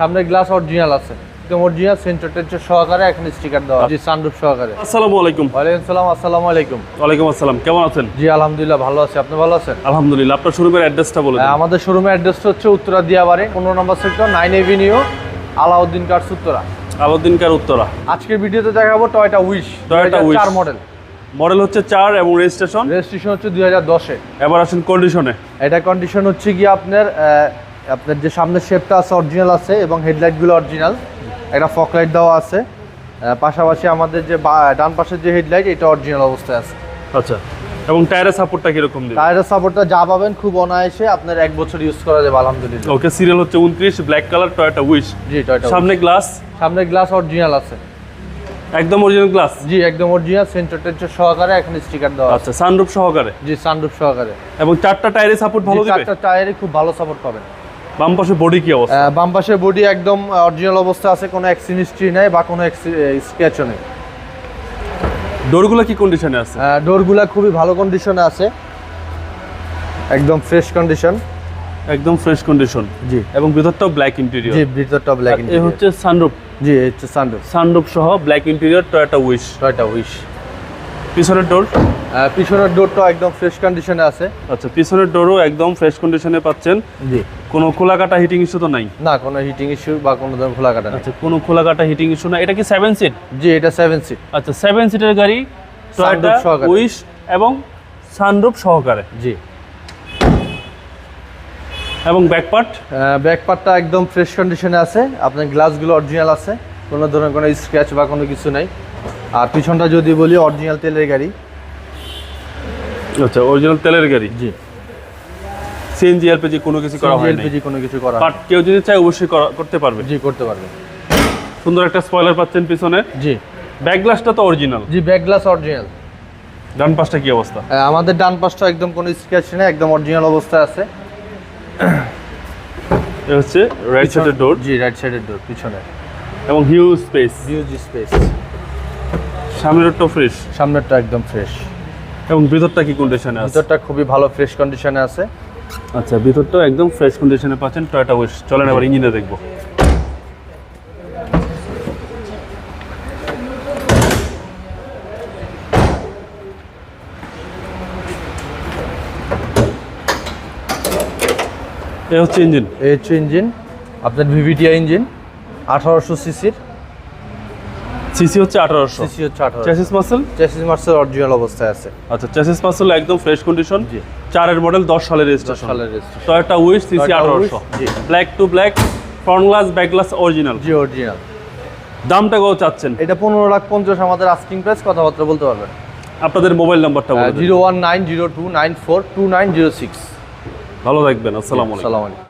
সামনে glass original আছে। একদম অরিজিনাল সেন্টার টেন্টার সহকারে এখানে স্টিকার দেওয়া আছে। জি সানরুফ সহকারে। আসসালামু আলাইকুম। ওয়ালাইকুম সালাম আসসালামু আলাইকুম। ওয়ালাইকুম আসসালাম কেমন আছেন? জি আলহামদুলিল্লাহ ভালো আছি। আপনি ভালো আছেন? আলহামদুলিল্লাহ আপনার শোরুমের অ্যাড্রেসটা আমাদের শোরুমের অ্যাড্রেসটা হচ্ছে উত্তরা দিয়াবাড়ি পনেরো নম্বর sector nine avenue Alauddin cars Uttara. আলাউদ্দিনকার Uttara. আজকের ভিডিওতে দেখাবো টয়টা উইশ। চার মডেল মডেল হচ্ছে চার এবং রেজিস্ট্রেশন রেজিস্ট্রেশন হচ্ছে দুই হাজার দশে। এবার আসেন কন্ডিশনে এটা কন্ডিশন হচ্ছে কি আপনার আপনার যে সামনের শেপটা আছে অরিজিনাল আছে এবং হেডলাইটগুলো অরিজিনাল একটা ফক লাইট দেওয়া আছে। পাশাপাশি আমাদের যে ডান পাশের যে হেডলাইট এটা অরিজিনাল অবস্থায় আছে। আচ্ছা এবং টায়ারের সাপোর্টটা কীরকম দিবে? টায়ারের সাপোর্টটা যা পাবেন খুব অনায়াসে আপনার এক বছর ইউজ করা যাবে আলহামদুলিল্লাহ। ওকে সিরিয়াল হচ্ছে উনত্রিশ ব্ল্যাক কালার টয়োটা উইশ জি টয়টা সামনে গ্লাস সামনে গ্লাস অরিজিনাল আছে। একদম অরিজিনাল গ্লাস জি একদম অরিজিনাল সেন্টার টেন্টার সহকারে এখানে স্টিকার দেওয়া আছে। আচ্ছা সানরুফ সহকারে? জি সানরুফ সহকারে। এবং চারটা টায়ারের সাপোর্ট ভালো দিবে? চারটা টায়ারে খুব ভালো সাপোর্ট পাবেন। বাম পাশে বডি কি অবস্থা? বাম পাশের বডি একদম অরিজিনাল অবস্থা আছে কোনো অ্যাক্সিনিস্ট্রি নেই বা কোনো স্ক্র্যাচও নেই। ডোরগুলো কি কন্ডিশনে আছে? ডোরগুলা খুবই ভালো কন্ডিশনে আছে। একদম ফ্রেশ কন্ডিশন একদম ফ্রেশ কন্ডিশন জি। এবং ভিতরটাও ব্ল্যাক ইন্টেরিয়র জি ভিতরটা ব্ল্যাক এই হচ্ছে সানরুফ জি হচ্ছে সানরুফ সানরুফ সহ black interior Toyota Wish Toyota Wish পিছনের ডোর পিছনের ডোরটা একদম ফ্রেশ কন্ডিশনে আছে। আচ্ছা পিছনের ডোরও একদম ফ্রেশ কন্ডিশনে পাচ্ছেন। জি। কোনো খোলা কাটা হিটিং ইস্যু তো নাই? না কোনো হিটিং ইস্যু বা কোনো ধরনের খোলা কাটা আচ্ছা কোনো খোলা কাটা হিটিং ইস্যু না এটা কি সেভেন সিট জি এটা সেভেন সিট আচ্ছা সেভেন সিটের গাড়ি টয়োটা। উইশ এবং সানরুফ সহকারে। জি। এবং ব্যাকপার্ট ব্যাক পার্টটা একদম ফ্রেশ কন্ডিশনে আছে। আপনার গ্লাসগুলো অরিজিনাল আছে। কোনো ধরনের কোনো স্ক্র্যাচ বা কোনো কিছু নাই। আর পিছনটা যদি বলি অরিজিনাল তেলের গাড়ি। আচ্ছা অরিজিনাল তেলের গাড়ি? জি। সিএনজি এলপিজি কোনো কিছু করা হয় এলপিজি কোনো কিছু করা বাট কেউ যদি চায় অবশ্যই করা- করতে পারবে। জি করতে পারবে। সুন্দর একটা স্পয়লার পাচ্ছেন পিছনে। জি। ব্যাক গ্লাসটা তো অরিজিনাল জি ব্যাক গ্লাস অরিজিনাল ডান পাশটা কি অবস্থা? আমাদের ডান পাশটা একদম কোনো স্ক্র্যাচ নেই একদম অরিজিনাল অবস্থায় আছে। এ হচ্ছে রাইট সাইডের ডোর জি রাইট সাইডের ডোর পিছনে। এবং হিউজ স্পেস হিউজ স্পেস সামনেরটা ফ্রেশ সামনেরটা একদম ফ্রেশ এবং ভিতরটা কি কন্ডিশনে আছে? ভিতরটা খুবই ভালো ফ্রেশ কন্ডিশনে আছে। আচ্ছা ভিতরটাও একদম ফ্রেশ কন্ডিশনে পাচ্ছেন টয়োটা উইশ চলেন আবার ইঞ্জিনে দেখব। এ হচ্ছে ইঞ্জিন এই হচ্ছে ইঞ্জিন আপনার ভিভিটিআই ইঞ্জিন আঠারোশো সিসির সিসি হচ্ছে আঠারোশো। সিসি হচ্ছে আঠারো চ্যাসিস মাসেল চেসিস মার্সের অরিজিনাল অবস্থায় আছে। আচ্ছা চ্যাসিস মাসেল একদম ফ্রেশ কন্ডিশন জি। চারের মডেল দশ সালের রেজিস্ট্রেশন সালের registration। Toyota Wish CC Toyota আঠারোশো। Wish, G. Black to black front glass back glass original G original দামটা কত চাচ্ছেন? এটা পনেরো লাখ পঞ্চাশ আমাদের আস্কিং প্রাইস কথাবার্তা বলতে পারবেন আপনাদের মোবাইল নাম্বারটা বলে দিন। Zero one nine zero two nine four two nine zero six ভালো থাকবেন আসসালামু আলাইকুম। সালাম আলাইকুম।